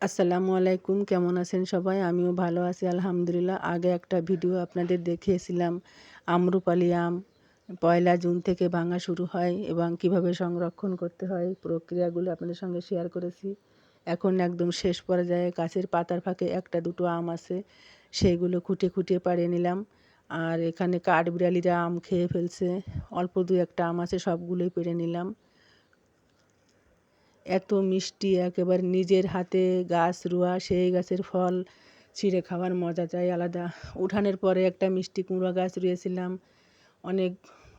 আসসালামু আলাইকুম, কেমন আছেন সবাই? আমিও ভালো আছি, আলহামদুলিল্লাহ। আগে একটা ভিডিও আপনাদের দেখিয়েছিলাম আম্রপালি আম, পয়লা জুন থেকে ভাঙা শুরু হয় এবং কীভাবে সংরক্ষণ করতে হয় প্রক্রিয়াগুলো আপনাদের সঙ্গে শেয়ার করেছি। এখন একদম শেষ পর্যায়ে গাছের পাতার ফাঁকে একটা দুটো আম আছে, সেইগুলো খুঁটে খুঁটে পাড়িয়ে নিলাম। আর এখানে কাঠবিড়ালিরা আম খেয়ে ফেলছে, অল্প দু একটা আম আছে, সবগুলোই পেড়ে নিলাম। এত মিষ্টি, একেবারে নিজের হাতে গাছ রোয়া, সেই গাছের ফল ছিঁড়ে খাওয়ার মজাটাই আলাদা। উঠানের পরে একটা মিষ্টি কুমড়ো গাছ রুয়েছিলাম। অনেক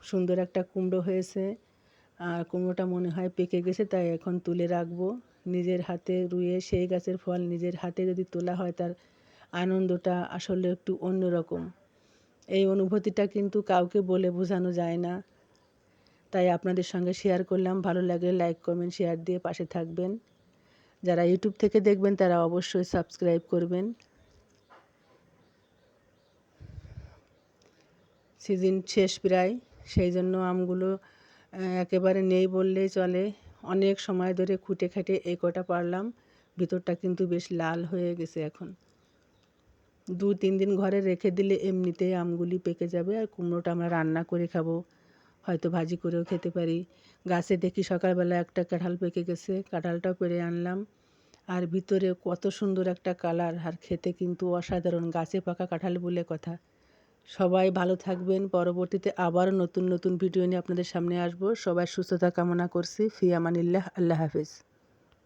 সুন্দর একটা কুমড়ো হয়েছে। আর কুমড়োটা মনে হয় পেকে গেছে, তাই এখন তুলে রাখব। নিজের হাতে রুয়ে সেই গাছের ফল নিজের হাতে যদি তোলা হয়, তার আনন্দটা আসলে একটু অন্যরকম। এই অনুভূতিটা কিন্তু কাউকে বলে বোঝানো যায় না। তাই আপনাদের সঙ্গে শেয়ার করলাম। ভালো লাগলে লাইক কমেন্ট শেয়ার দিয়ে পাশে থাকবেন। যারা ইউটিউব থেকে দেখবেন, তারা অবশ্যই সাবস্ক্রাইব করবেন। সিজন শেষ প্রায়, সেই জন্য আমগুলো একেবারে নেই বললেই চলে। অনেক সময় ধরে খুঁটে খাটে এই কটা পারলাম। ভিতরটা কিন্তু বেশ লাল হয়ে গেছে এখন। দু তিন দিন ঘরে রেখে দিলে এমনিতেই আমগুলি পেকে যাবে। আর কুমড়োটা আমরা রান্না করে খাব। হয়তো ভাজি করেও খেতে পারি। গাছে দেখি সকালবেলা একটা কাঁঠাল পেকে গেছে, কাঁঠালটাও পেরে আনলাম। আর ভিতরে কত সুন্দর একটা কালার, আর খেতে কিন্তু অসাধারণ, গাছে পাকা কাঁঠাল বলে কথা। সবাই ভালো থাকবেন, পরবর্তীতে আবারও নতুন নতুন ভিডিও নিয়ে আপনাদের সামনে আসব। সবাই সুস্থতা কামনা করছি। ফি আমানিল্লাহ আল্লাহ হাফিজ।